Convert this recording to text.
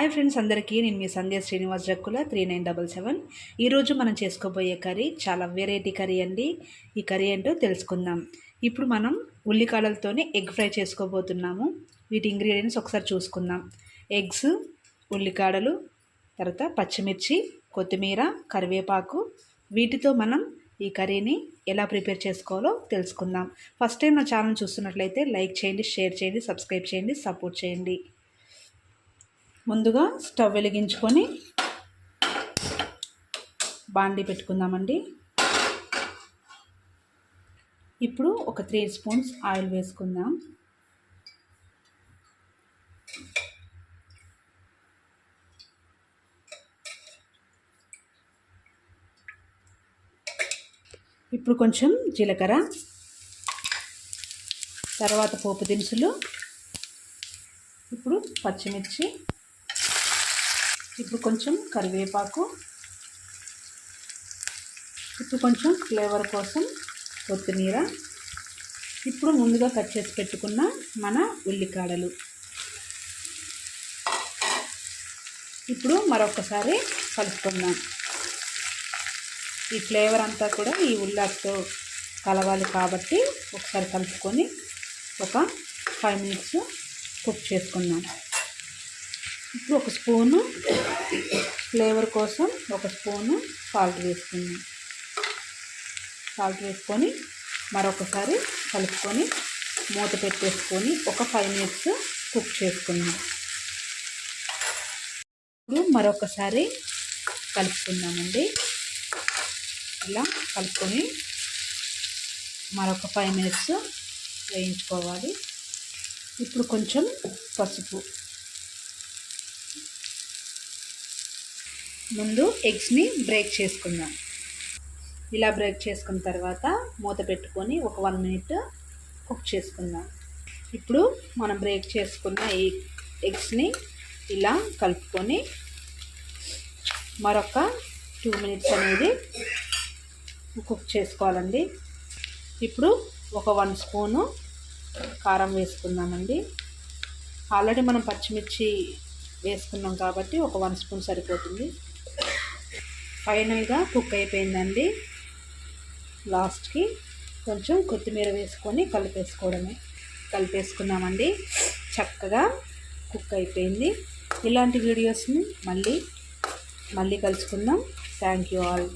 Hi friends అందరికీ నేను మీ Sandhya Srinivas Jakkula three nine double seven. ఈరోజు మనం చేసుకోబోయే కర్రీ చాలా వెరైటీ కర్రీ అండి. ఈ కర్రీ ఏంటో తెలుసుకుందాం. ఇప్పుడు మనం ఉల్లికాడలతోనే ఎగ్ ఫ్రై చేసుకోబోతున్నాము. వీటి ఇంగ్రీడియంట్స్ ఒకసారి చూసుకుందాం. ఎగ్స్ ఉల్లికాడలు తర్వాత పచ్చిమిర్చి కొత్తిమీర కరివేపాకు. వీటితో మనం ఈ కర్రీని ఎలా ప్రిపేర్ చేసుకోవాలో తెలుసుకుందాం. ఫస్ట్ టైం నా ఛానల్ చూస్తున్నట్లయితే లైక్ చేయండి షేర్ చేయండి సబ్స్క్రైబ్ చేయండి సపోర్ట్ చేయండి. ముందుగా స్టవ్ వెలిగించుకొని బాండీ పెట్టుకుందామండి. ఇప్పుడు ఒక త్రీ స్పూన్స్ ఆయిల్ వేసుకుందాం. ఇప్పుడు కొంచెం జీలకర్ర తర్వాత పోపు దినుసులు ఇప్పుడు పచ్చిమిర్చి ఇప్పుడు కొంచెం కరివేపాకు. ఇప్పుడు కొంచెం ఫ్లేవర్ కోసం కొత్తిమీర. ఇప్పుడు ముందుగా కట్ చేసి పెట్టుకున్న మన ఉల్లికాడలు. ఇప్పుడు మరొకసారి కలుపుకుందాం. ఈ ఫ్లేవర్ అంతా కూడా ఈ ఉల్లాతో కలవాలి కాబట్టి ఒకసారి కలుపుకొని ఒక ఫైవ్ మినిట్స్ కుక్ చేసుకుందాం. ఇప్పుడు ఒక స్పూను ఫ్లేవర్ కోసం ఒక స్పూను సాల్ట్ వేసుకుందాం సాల్ట్ వేసుకొని మరొకసారి కలుపుకొని మూత పెట్టేసుకొని ఒక ఫైవ్ మినిట్స్ కుక్ చేసుకుందాం ఇప్పుడు మరొకసారి కలుపుకుందామండి. ఇలా కలుపుకొని మరొక ఫైవ్ మినిట్స్ వేయించుకోవాలి. ఇప్పుడు కొంచెం పసుపు ముందు ఎగ్స్ని బ్రేక్ చేసుకుందాం. ఇలా బ్రేక్ చేసుకున్న తర్వాత మూత పెట్టుకొని ఒక వన్ మినిట్ కుక్ చేసుకుందాం. ఇప్పుడు మనం బ్రేక్ చేసుకున్న ఈ ఎగ్స్ని ఇలా కలుపుకొని మరొక టూ మినిట్స్ అనేది కుక్ చేసుకోవాలండి. ఇప్పుడు ఒక వన్ స్పూను కారం వేసుకుందామండి. ఆల్రెడీ మనం పచ్చిమిర్చి వేసుకున్నాం కాబట్టి ఒక వన్ స్పూన్ సరిపోతుంది. ఫైనల్గా కుక్ అయిపోయిందండి. లాస్ట్కి కొంచెం కొత్తిమీర వేసుకొని కలిపేసుకోవడమే. కలిపేసుకున్నామండి. చక్కగా కుక్ అయిపోయింది. ఇలాంటి వీడియోస్ని మళ్ళీ మళ్ళీ కలుసుకుందాం. Thank you all.